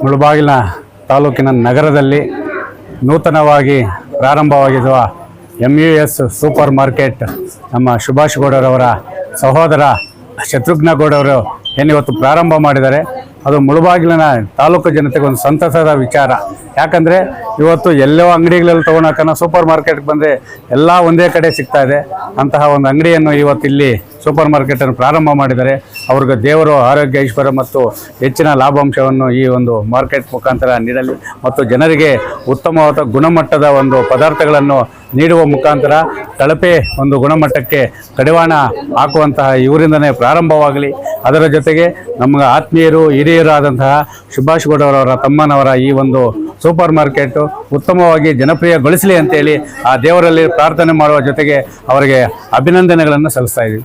ಮುಳುಬಾಗಿಲಿನ ತಾಲೂಕಿನ ನಗರದಲ್ಲಿ ನೂತನವಾಗಿ ಪ್ರಾರಂಭವಾಗಿರುವ M U S super market ನಮ್ಮ ಸುಭಾಷ್ ಗೌಡರವರ ಸಹೋದರ ಶತ್ರುಘ್ನ ಗೌಡವರು ಏನಿವತ್ತು ಪ್ರಾರಂಭ ಮಾಡಿದ್ದಾರೆ ಅದು ಮುಳುಬಾಗಿಲಿನ ತಾಲೂಕು ಜನತೆಗೆ ಒಂದು ಸಂತಸದ ವಿಚಾರ. ಯಾಕಂದರೆ ಇವತ್ತು ಎಲ್ಲೋ ಅಂಗಡಿಗಳಲ್ಲಿ ತೊಗೊಳಕನ ಸೂಪರ್ ಮಾರ್ಕೆಟ್ಗೆ ಬಂದರೆ ಎಲ್ಲ ಒಂದೇ ಕಡೆ ಸಿಗ್ತಾ ಇದೆ. ಅಂತಹ ಒಂದು ಅಂಗಡಿಯನ್ನು ಇವತ್ತು ಇಲ್ಲಿ ಸೂಪರ್ ಮಾರ್ಕೆಟನ್ನು ಪ್ರಾರಂಭ ಮಾಡಿದರೆ ಅವ್ರಿಗೆ ದೇವರು ಆರೋಗ್ಯ, ಐಶ್ವರ್ಯ ಮತ್ತು ಹೆಚ್ಚಿನ ಲಾಭಾಂಶವನ್ನು ಈ ಒಂದು ಮಾರ್ಕೆಟ್ ಮುಖಾಂತರ ನೀಡಲಿ ಮತ್ತು ಜನರಿಗೆ ಉತ್ತಮವಾದ ಗುಣಮಟ್ಟದ ಒಂದು ಪದಾರ್ಥಗಳನ್ನು ನೀಡುವ ಮುಖಾಂತರ ಕಳಪೆ ಒಂದು ಗುಣಮಟ್ಟಕ್ಕೆ ಕಡಿವಾಣ ಹಾಕುವಂತಹ ಇವರಿಂದನೇ ಪ್ರಾರಂಭವಾಗಲಿ. ಅದರ ಜೊತೆಗೆ ನಮ್ಮ ಆತ್ಮೀಯರು, ಹಿರಿಯರಾದಂತಹ ಸುಭಾಷ್ ಗೌಡವರವರ ತಮ್ಮನವರ ಈ ಒಂದು ಸೂಪರ್ ಮಾರ್ಕೆಟ್ ಉತ್ತಮವಾಗಿ ಜನಪ್ರಿಯಗೊಳಿಸಲಿ ಅಂತೇಳಿ ಆ ದೇವರಲ್ಲಿ ಪ್ರಾರ್ಥನೆ ಮಾಡುವ ಜೊತೆಗೆ ಅವರಿಗೆ ಅಭಿನಂದನೆಗಳನ್ನು ಸಲ್ಲಿಸ್ತಾ ಇದ್ದೀವಿ.